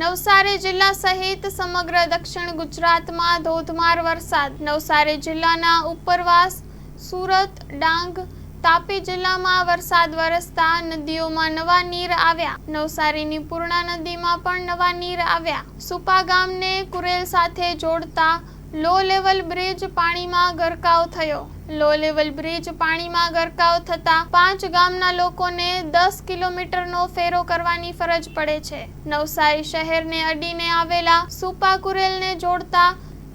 નવસારી જિલ્લા સહિત સમગ્ર દક્ષિણ ગુજરાતમાં ધોધમાર વરસાદ. નવસારી જિલ્લાના ઉપરવાસ, સુરત, ડાંગ, તાપી જિલ્લામાં વરસાદ વરસતા નદીઓમાં નવા નીર આવ્યા. નવસારીની પૂર્ણા નદીમાં પણ નવા નીર આવ્યા. સુપા ગામને કુરેલ સાથે જોડતા લો લેવલ બ્રિજ પાણીમાં ગરકાવ થયો. લો લેવલ બ્રિજ પાણીમાં ગરકાવ થતા પાંચ ગામના લોકોને દસ કિલોમીટરનો ફેરો કરવાની ફરજ પડે છે. નવસારી શહેરને અડીને આવેલા સુપા કુરેલને જોડતા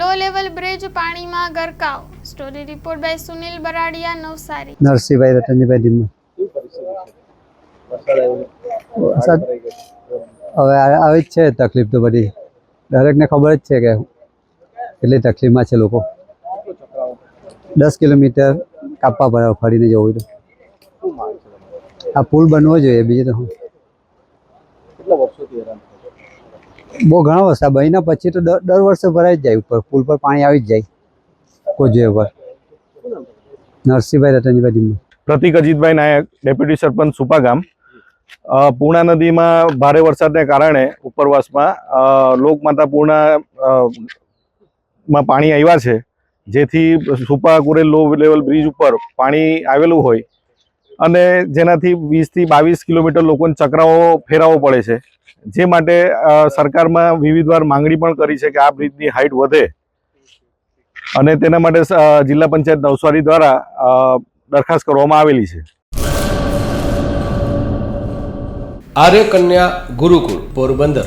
લો લેવલ બ્રિજ પાણીમાં ગરકાવ. Story report by Sunil Baradiya Navsari. Narsinhbhai Ratanjibhai Dhima. હવે આવી જ છે તકલીફ તો બધી. દરેકને ખબર જ છે કે કેટલી તકલીફમાં છે લોકો દસ કિલોમીટર કાપવા પડે, ફરીને જવું હોય તો? આ પુલ બનવો જોઈએ, બીજું તો શું બહુ ઘણા વર્ષ આ છો? બહુ ઘણો વરસાદ બન્યા પછી તો દર વર્ષે ભરાઈ જ જાય, ઉપર પુલ પર પાણી આવી જ જાય કોજવે છે? નરસિંહભાઈ રતનજીભાઈ પ્રતિક અજીતભાઈ નાયક, ડેપ્યુટી સરપંચ સુપા ગામ પૂર્ણા નદીમાં ભારે વરસાદને કારણે ઉપરવાસમાં લોકમાતા પૂર્ણા માં પાણી આવ્યા છે, જેથી Supa Kurel low level bridge ઉપર પાણી આવેલું હોય અને જેનાથી વીસથી બાવીસ કિલોમીટર લોકોને ચક્રાઓ ફેરાવો પડે છે. જે માટે સરકારમાં વિવિધવાર માંગણી પણ કરી છે કે આ બ્રિજની હાઇટ વધે અને તેના માટે જિલ્લા પંચાયત નવસારી દ્વારા દરખાસ્ત કરવામાં આવેલી છે. આર્ય કન્યા ગુરુકુળ પોરબંદર